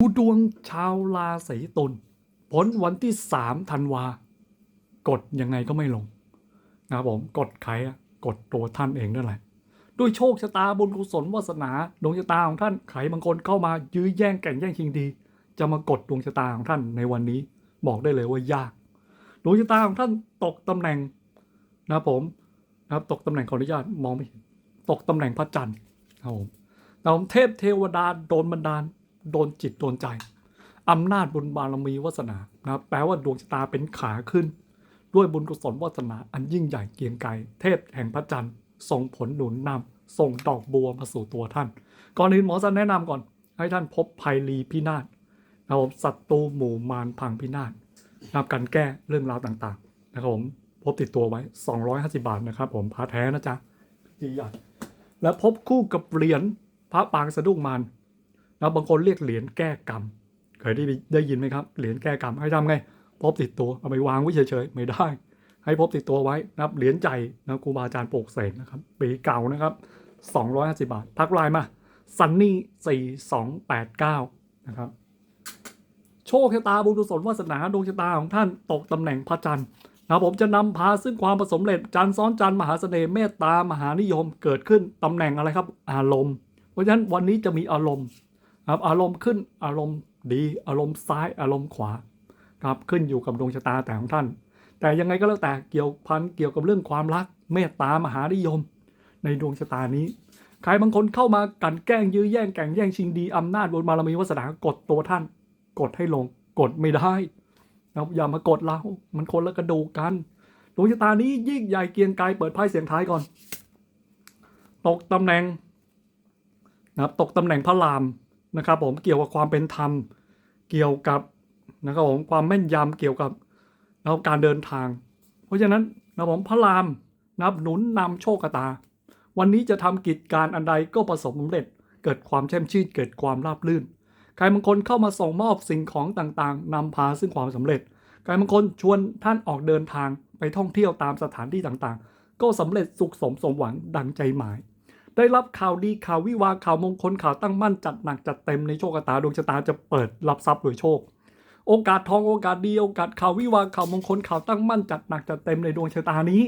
ดูดวงชาวราศีตุลผลวันที่สามธันวา กดยังไงก็ไม่ลงนะครับผมกดใครอะกดตัวท่านเองนั่นแหละด้วยโชคชะตาบุญกุศลวาสนาดวงชะตาของท่านใครบางคนเข้ามายื้อแย่งแก่งแย่งชิงดี จะมากดดวงชะตาของท่านในวันนี้ บอกได้เลยว่ายาก ดวงชะตาของท่านตกตำแหน่งนะครับผมนะครับตกตำแหน่งขออนุญาตมองไม่เห็นตกตำแหน่งพระจันทร์ครับผมแต่ผมเทพเทวดาโดนบันดาล โดนจิตโดนใจอำนาจบุญบารมีวาสนานะครับแปลว่าดวงชะตาเป็นขาขึ้น ด้วยบุญกุศลวาสนาอันยิ่งใหญ่เกียงไกรเทพแห่งพระจันทร์ส่งผลหนุนนำส่งดอกบัวมาสู่ตัวท่าน ก่อนอื่นหมอสันแนะนำก่อน ให้ท่านพบภัยรีพินาศนะครับผมศัตรูหมู่มารพังพินาศนะครับการแก้เรื่องราวต่างๆนะครับผมพบติดตัวไว้ 250 บาทนะครับผมพระแท้นะจ๊ะดีใหญ่และพบคู่กับเหรียญพระปางสะดุ้งมาร แล้วบางคนเรียกเหรียญแก้กรรมเคยได้ได้ยินไหมครับเหรียญแก้กรรมให้ทำไงพบติดตัวเอาไปวางไว้เฉยๆไม่ได้ ให้พบติดตัวไว้นะครับเหรียญใจนะครูบาอาจารย์โปกเสกนะครับปีเก่านะครับ250 บาท ทักไลน์มาซันนี่ 4289 นะครับ โชคชะตาบุญกุศลวาสนาดวงชะตาของท่านตกตำแหน่งพระจันทร์นะผมจะนำพาซึ่งความประสมเร็จจันทร์ซ้อนจันทร์มหาเสน่ห์เมตตามหานิยมเกิดขึ้นตำแหน่งอะไรครับ อารมณ์ เพราะฉะนั้นวันนี้จะมีอารมณ์ ครับอารมณ์ขึ้นอารมณ์ดีอารมณ์ซ้ายอารมณ์ขวาครับขึ้นอยู่กับดวงชะตาแต่ของท่าน แต่ยังไงก็แล้วแต่เกี่ยวพันเกี่ยวกับเรื่องความรัก เมตตามหานิยม ในดวงชะตานี้ใครบางคนเข้ามากันแกล้งยื้อแย่งแก่งแย่งชิงดีอำนาจบนบารมีวาสนากดตัวท่าน กดให้ลง กดไม่ได้นะอย่ามากดเรา มันคนละกระดูกกันดวงชะตานี้ยิ่งใหญ่เกียงไกรเปิดไพ่เสียงท้ายก่อน ตกตำแหน่งนะครับตกตำแหน่งพระราม นะครับผมเกี่ยวกับความเป็นธรรม เกี่ยวกับนะครับผมความแม่นยำเกี่ยวกับนะครับการเดินทาง เพราะฉะนั้นนะผมพระรามนับหนุนนำโชคตา วันนี้จะทำกิจการอันใดก็ประสบสำเร็จ เกิดความแช่มชื่นเกิดความราบรื่น ใครบางคนเข้ามาส่งมอบสิ่งของต่างๆนำพาซึ่งความสำเร็จ ใครบางคนชวนท่านออกเดินทางไปท่องเที่ยวตามสถานที่ต่างๆ ก็สำเร็จสุขสมสมหวังดังใจหมาย ได้รับข่าวดีข่าววิวาข่าวมงคลข่าวตั้งมั่นจัดหนักจัดเต็มในโชคชะตาดวงชะตาจะเปิดรับทรัพย์โดยโชค โอกาสทองโอกาสดีโอกาสข่าววิวาข่าวมงคลข่าวตั้งมั่นจัดหนักจัดเต็มในดวงชะตานี้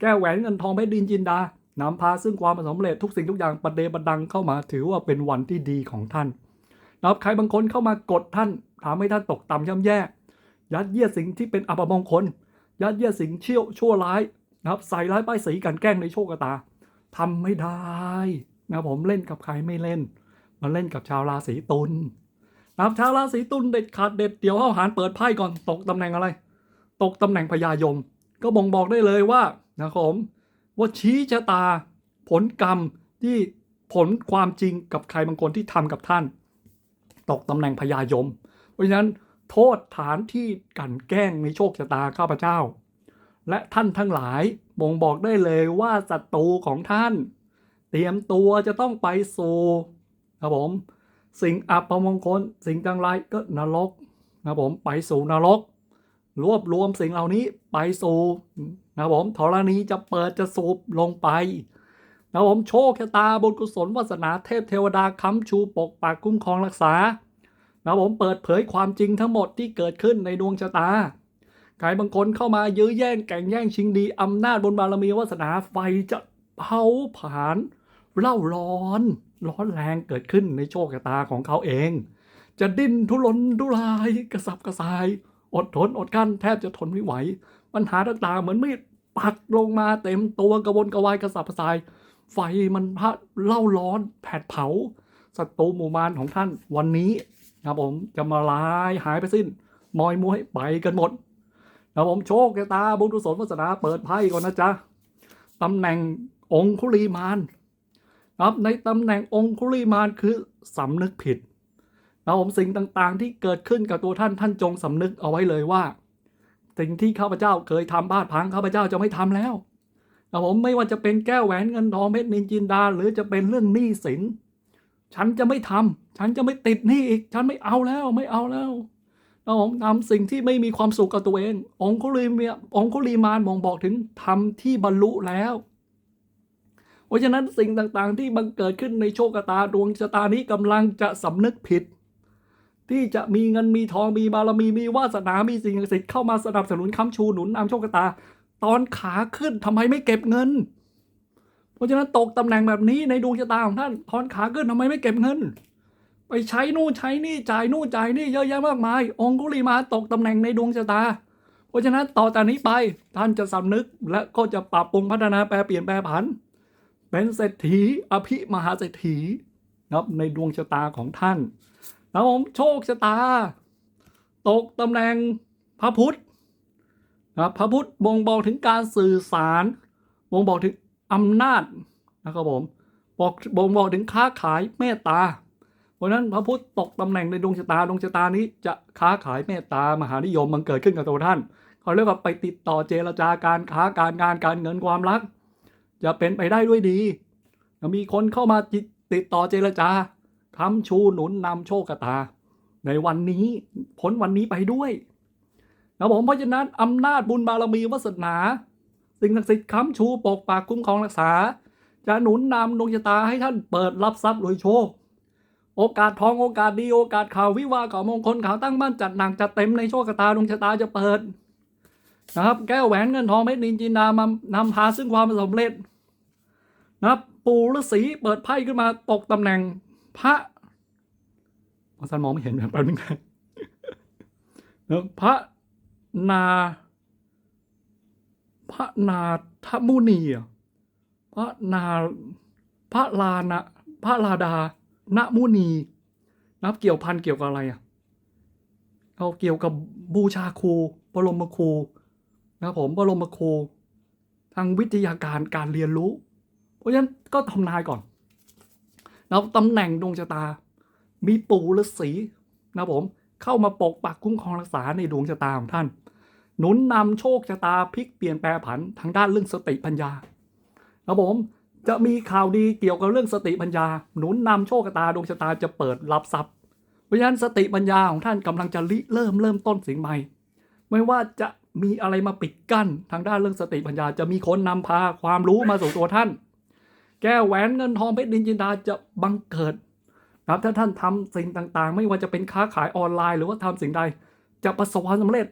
แก้แหวนเงินทองเพชรดินจินดานำพาซึ่งความสำเร็จทุกสิ่งทุกอย่างประเดประดังเข้ามาถือว่าเป็นวันที่ดีของท่านนะครับใครบางคนเข้ามากดท่านทำให้ท่านตกต่ำย่ำแย่ ยัดเยียดสิ่งที่เป็นอัปมงคล ยัดเยียดสิ่งเชี่ยวชั่วร้ายนะครับใส่ร้ายป้ายสีกันแกล้งในโชคชะตา ทำไม่ได้นะผมเล่นกับใครไม่เล่น มาเล่นกับชาวราศีตุลนะชาวราศีตุลเด็ดขาดเด็ดเดี๋ยวเข้าหารเปิดไพ่ก่อนตกตำแหน่งอะไร ตกตำแหน่งพญายม ก็บ่งบอกได้เลยว่านะครับผมว่าชี้ชะตา ผลกรรมที่ผลความจริงกับใครบางคนที่ทำกับท่าน ตกตำแหน่งพญายม เพราะฉะนั้นโทษฐานที่กันแกล้งในโชคชะตาข้าพเจ้า และท่านทั้งหลาย บ่งบอกได้เลยว่าศัตรูของท่าน เตรียมตัวจะต้องไปสู่ครับผม สิ่งอัปมงคล สิ่งจังไรก็นรกนะผมไปสู่นรก รวบรวมสิ่งเหล่านี้ไปสู่นะผมธรณีจะเปิดจะสูบลงไปนะผมโชคชะตาบุญกุศลวาสนาเทพเทวดาค้ำชูปกปักคุ้มครองรักษานะผมเปิดเผยความจริงทั้งหมดที่เกิดขึ้นในดวงชะตา ใครบางคนเข้ามายื้อแย่งแก่งแย่งชิงดีอำนาจบนบารมีวาสนาไฟจะเผาผลาญเล่าร้อน ร้อนแรงเกิดขึ้นในโชคชะตาของเขาเอง จะดิ้นทุรนทุรายกระสับกระส่าย อดทนอดกั้นแทบจะทนไม่ไหวปัญหาต่างๆเหมือนมีดปักลงมาเต็มตัวกระวนกระวายกระสับกระส่าย ไฟมันพะเล่าร้อนแผดเผาศัตรูหมู่มารของท่านวันนี้นะครับผมจะมาลายหายไปสิ้น มอยมวยไปกันหมด นะผมโชคชะตาบุญกุศลวาสนาเปิดไพ่ก่อนนะจ๊ะตำแหน่งองคุลีมานนะครับในตำแหน่งองคุลีมานคือสำนึกผิดนะผมสิ่งต่างๆ ที่เกิดขึ้นกับตัวท่านท่านจงสำนึกเอาไว้เลยว่า สิ่งที่ข้าพเจ้าเคยทำบ้าพังข้าพเจ้าจะไม่ทำแล้วนะผมไม่ว่าจะเป็นแก้วแหวนเงินทองเพชรนินจินดา หรือจะเป็นเรื่องหนี้สิน ฉันจะไม่ทำฉันจะไม่ติดหนี้อีก ฉันไม่เอาแล้วไม่เอาแล้ว นะผมทำสิ่งที่ไม่มีความสุขกับตัวเอง องคุลีเมียองคุลีมานมองบอกถึงทำที่บรรลุแล้วเพราะฉะนั้นสิ่งต่างๆ ที่บังเกิดขึ้นในโชคชะตาดวงชะตานี้กำลังจะสำนึกผิด ที่จะมีเงินมีทองมีบารมีมีวาสนา มีสิ่งศักดิ์สิทธิ์เข้ามาสนับสนุนค้ำชูหนุนนำโชคชะตา ตอนขาขึ้นทำไมไม่เก็บเงิน เพราะฉะนั้นตกตำแหน่งแบบนี้ในดวงชะตาของท่านตอนขาขึ้นทำไมไม่เก็บเงิน ไปใช้นู่นใช้นี่จ่ายนู่นจ่ายนี่เยอะแยะมากมาย องคุลีมาตกตำแหน่งในดวงชะตา เพราะฉะนั้นต่อจากนี้ไปท่านจะสำนึกและก็จะปรับปรุงพัฒนาแปลเปลี่ยนแปลผัน เป็นเศรษฐีอภิมหาเศรษฐีนะครับในดวงชะตาของท่านนะผมโชคชะตา ตกตำแหน่งพระพุทธนะครับพระพุทธบ่งบอกถึงการสื่อสารบ่งบอกถึงอำนาจนะครับผมบอกบ่งบอกถึงค้าขายเมตตา เพราะนั้นพระพุทธตกตำแหน่งในดวงชะตาดวงชะตานี้จะค้าขายเมตตามหานิยมมันเกิดขึ้นกับตัวท่านเขาเรียกว่าไปติดต่อเจรจาการค้าการงานการเงินความรัก จะเป็นไปได้ด้วยดีมีคนเข้ามาติดต่อเจรจาคำชูหนุนนำโชคตา ในวันนี้พ้นวันนี้ไปด้วยนะผมเพราะฉะนั้นอำนาจบุญบารมีวาสนา สิ่งศักดิ์สิทธิ์ค้ำชูปกปักคุ้มครองรักษา จะหนุนนำดวงชะตาให้ท่านเปิดรับทรัพย์โดยโชค โอกาสทองโอกาสดีโอกาสข่าววิวาข่าวมงคลข่าวตั้งมั่นจัดหนักจัดเต็มในโชคชะตาดวงชะตาจะเปิดนะครับ แก้วแหวนเงินทองเม็ดนินจินดามานำพาซึ่งความสำเร็จนะครับ ปู่ฤาษีเปิดไพ่ขึ้นมาตกตำแหน่งพระอาจารย์มองไม่เห็นแบบแป๊บนึงนะนะพระนาพระนาทมุนีพระนาพระลานะพระลาดา ณมุนีนับเกี่ยวพันเกี่ยวกับอะไรอะเอาเกี่ยวกับบูชาครูบรมครูนะผมบรมครูทางวิทยาการการเรียนรู้ เพราะฉะนั้นก็ทำนายก่อนแล้วตำแหน่งดวงชะตา มีปู่ฤาษีนะผมเข้ามาปกปักคุ้มครองรักษาในดวงชะตาของท่าน หนุนนำโชคชะตาพลิกเปลี่ยนแปลผันทางด้านเรื่องสติปัญญานะผม จะมีข่าวดีเกี่ยวกับเรื่องสติปัญญา หนุนนำโชคชะตาดวงชะตาจะเปิดรับทรัพย์เพราะฉะนั้นสติปัญญาของท่านกำลังจะริเริ่มเริ่มต้นสิ่งใหม่ ไม่ว่าจะมีอะไรมาปิดกั้นทางด้านเรื่องสติปัญญาจะมีคนนำพาความรู้มาสู่ตัวท่าน แก้วแหวนเงินทองเพชรดินจินดาจะบังเกิดนะครับถ้าท่านทำสิ่งต่างๆ ไม่ว่าจะเป็นค้าขายออนไลน์ หรือว่าทำสิ่งใดจะประสบความสำเร็จ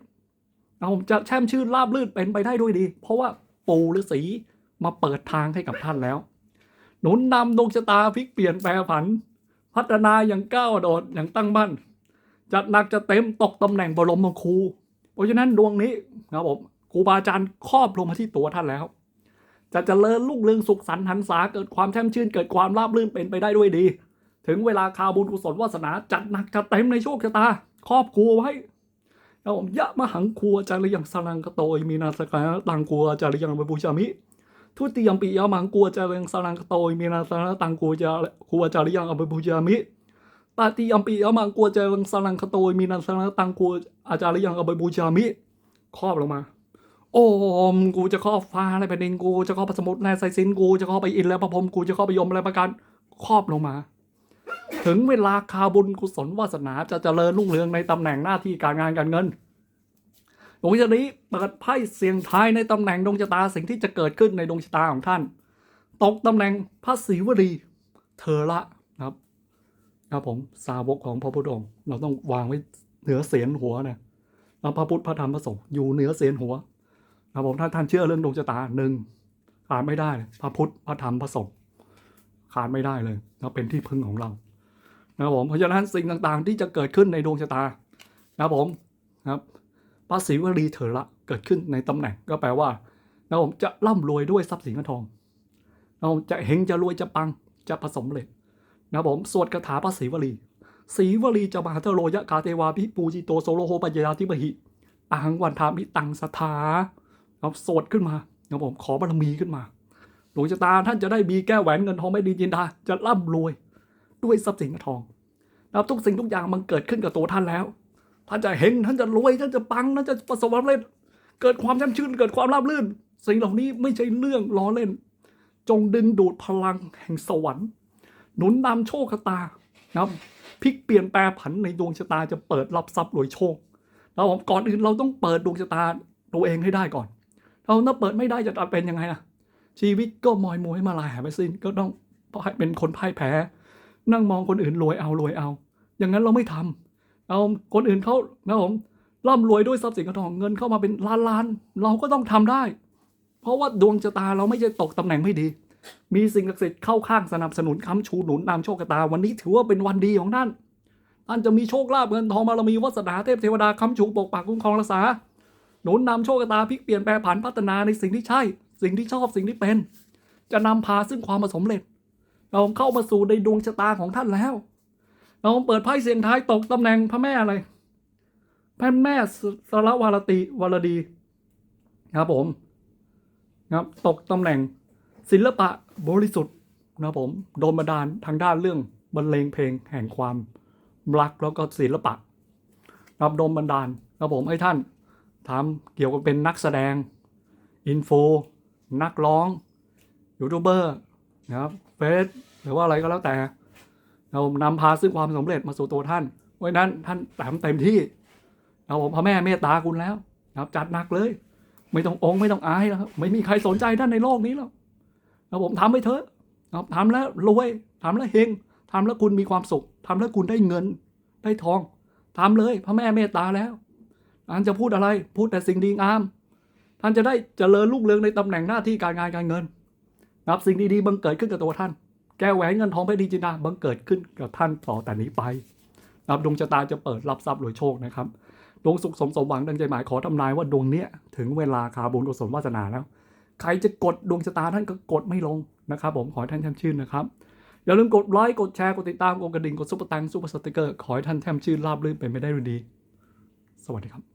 นะผมจะแช่มชื่นราบรื่นเป็นไปได้ด้วยดี เพราะว่าปู่ฤาษี มาเปิดทางให้กับท่านแล้ว หนุนนำดวงชะตาพลิกเปลี่ยนแปลผัน พัฒนาอย่างก้าวโดดอย่างตั้งมั่นจัดหนักจะเต็มตกตำแหน่งบรมครู เพราะฉะนั้นดวงนี้นะครับผมครูบาอาจารย์ครอบลงมาที่ตัวท่านแล้ว จะเจริญรุ่งเรืองสุขสันต์หันษาเกิดความแช่มชื่นเกิดความราบรื่นเป็นไปได้ด้วยดี ถึงเวลาคาวบุญกุศลวาสนาจัดหนักจัดเต็มในโชคชะตา ครอบครัวไว้นะครับผมยะมหังครัวจาริยังสรังกโตยมีนาสกาตังครัวจาริยังบบูชามิ ทุติยมปียมังกัวจาริยังสรังโตยมีนาสนะตังครัวจาครัวจาริยังอภิบูชามิตาติยมปียมังกัวเจริญสลังคโตยมีนันสลังตังกัวอาจารย์ยังอาไปบูชามิครอบลงมา โอ้มกูจะครอบฟ้าในแผ่นดินกูจะครอบพระสมุทรในไซซินกูจะครอบไปอินและพระพรหมกูจะครอบไปยมอะไรประการครอบลงมา ถึงเวลาคาบุญกุศลวาสนาจะเจริญรุ่งเรืองในตำแหน่งหน้าที่การงานการเงิน ดวงชะนี้เปิดไพ่เสียงทายในตำแหน่งดวงชะตาสิ่งที่จะเกิดขึ้นในดวงชะตาของท่าน ตกตำแหน่งพระศรีวลีเธอละนะครับครับผมสาวกของพระพุทธองค์เราต้องวางไว้เหนือเสียนหัวนะแล้วพระพุทธพระธรรมพระสงฆ์อยู่เหนือเสียนหัวครับผมถ้าท่านเชื่อเรื่องดวงชะตาหนึ่งขาดไม่ได้พระพุทธพระธรรมพระสงฆ์ขาดไม่ได้เลยนะเป็นที่พึ่งของเรานะครับผมเพราะฉะนั้นสิ่งต่างๆ ที่จะเกิดขึ้นในดวงชะตานะครับผมครับ พระศรีวลีเถระเกิดขึ้นในตำแหน่งก็แปลว่านะผมจะร่ำรวยด้วยทรัพย์สินเงินทองนะผมจะเฮงจะรวยจะปังจะผสมเลยนะผมสวดคาถาพระศรีวลีศีวลีจะมาเทโรยะกาเทวาพิปูจิโตโซโลโฮปัญญาธิบหิอาหังวันทามิตังสถาครับสวดขึ้นมานะครับผมขอบารมีขึ้นมาดวงชะตาท่านจะได้มีแก้วแหวนเงินทองไม่ดีจินดาจะร่ำรวยด้วยทรัพย์สินเงินทองนะครับทุกสิ่งทุกอย่างมันเกิดขึ้นกับตัวท่านแล้ว ท่านจะเฮงท่านจะรวยท่านจะปังท่านจะประสบความสำเร็จเกิดความแช่มชื่นเกิดความราบรื่น สิ่งเหล่านี้ไม่ใช่เรื่องล้อเล่น จงดึงดูดพลังแห่งสวรรค์ หนุนนำโชคชะตานะครับพลิกเปลี่ยนแปลผันในดวงชะตาจะเปิดรับทรัพย์รวยโชคเราก่อนอื่นเราต้องเปิดดวงชะตาตัวเองให้ได้ก่อน เราถ้าเปิดไม่ได้จะเป็นยังไงล่ะชีวิตก็มอยมวยมาลายหายไปสิ้นก็ต้องเป็นคนพ่ายแพ้ นั่งมองคนอื่นรวยเอารวยเอา อย่างนั้นเราไม่ทำ เอาคนอื่นเขานะผมร่ำรวยด้วยทรัพย์สินเงินทองเงินเข้ามาเป็นล้านล้านๆเราก็ต้องทำได้ เพราะว่าดวงชะตาเราไม่ใช่ตกตำแหน่งไม่ดี มีสิ่งศักดิ์สิทธิ์เข้าข้างสนับสนุนค้ำชูหนุนนำโชคชะตาวันนี้ถือว่าเป็นวันดีของท่านท่านจะมีโชคลาภเงินทองบารมีวาสนาเทพเทวดาค้ำชูปกปักคุ้มครองรักษาหนุนนำโชคชะตาพลิกเปลี่ยนแปลผันพัฒนาในสิ่งที่ใช่ สิ่งที่ชอบสิ่งที่เป็น จะนำพาซึ่งความสำเร็จ เราเข้ามาสู่ในดวงชะตาของท่านแล้ว เราเปิดไพ่เสียงท้ายตกตำแหน่งพระแม่อะไรพระแม่สสรวารติวรดีครับผมนะครับตกตำแหน่งศิลปะบริสุทธิ์นะครับผมโดนบันดาลทางด้านเรื่องบรรเลงเพลงแห่งความรักแล้วก็ศิลปะรับโดนบันดาลครับผมให้ท่านทำเกี่ยวกับเป็นนักแสดงอินโฟนักร้องยูทูบเบอร์นะครับเฟซหรือว่าอะไรก็แล้วแต่ เรานำพาซึ่งความสำเร็จมาสู่ตัวท่านเพราะฉะนั้นท่านแต้มเต็มที่เราผมพระแม่เมตตาคุณแล้วนะครับจัดหนักเลย ไม่ต้ององค์ไม่ต้องอายแล้วครับไม่มีใครสนใจท่านในโลกนี้หรอกนะผมทำไปเถอะนะครับทำแล้วรวยทำแล้วเฮงทำแล้วคุณมีความสุขทำแล้วคุณได้เงินได้ทองทำเลยพระแม่เมตตาแล้วท่านจะพูดอะไรพูดแต่สิ่งดีงาม ท่านจะได้เจริญรุ่งเรืองในตำแหน่งหน้าที่การงานการเงินนะครับสิ่งดีๆบังเกิดขึ้นกับตัวท่าน แก้วแหวนเงินทองเพชรดีจินดาบังเกิดขึ้นกับท่านต่อแต่นี้ไปนะครับดวงชะตาจะเปิดรับทรัพย์รวยโชคนะครับดวงสุขสมสมหวังดังใจหมายขอทำนายว่าดวงเนี้ยถึงเวลาคาบุญกุศลวาสนาแล้ว ใครจะกดดวงชะตาท่านก็กดไม่ลงนะครับผมขอให้ท่านแช่มชื่นนะครับอย่าลืมกดไลค์กดแชร์กดติดตามกดกระดิ่งกดซุปเปอร์ตังซุปเปอร์สติกเกอร์ขอให้ท่านแช่มชื่นราบรื่นเป็นไปได้ดี สวัสดีครับ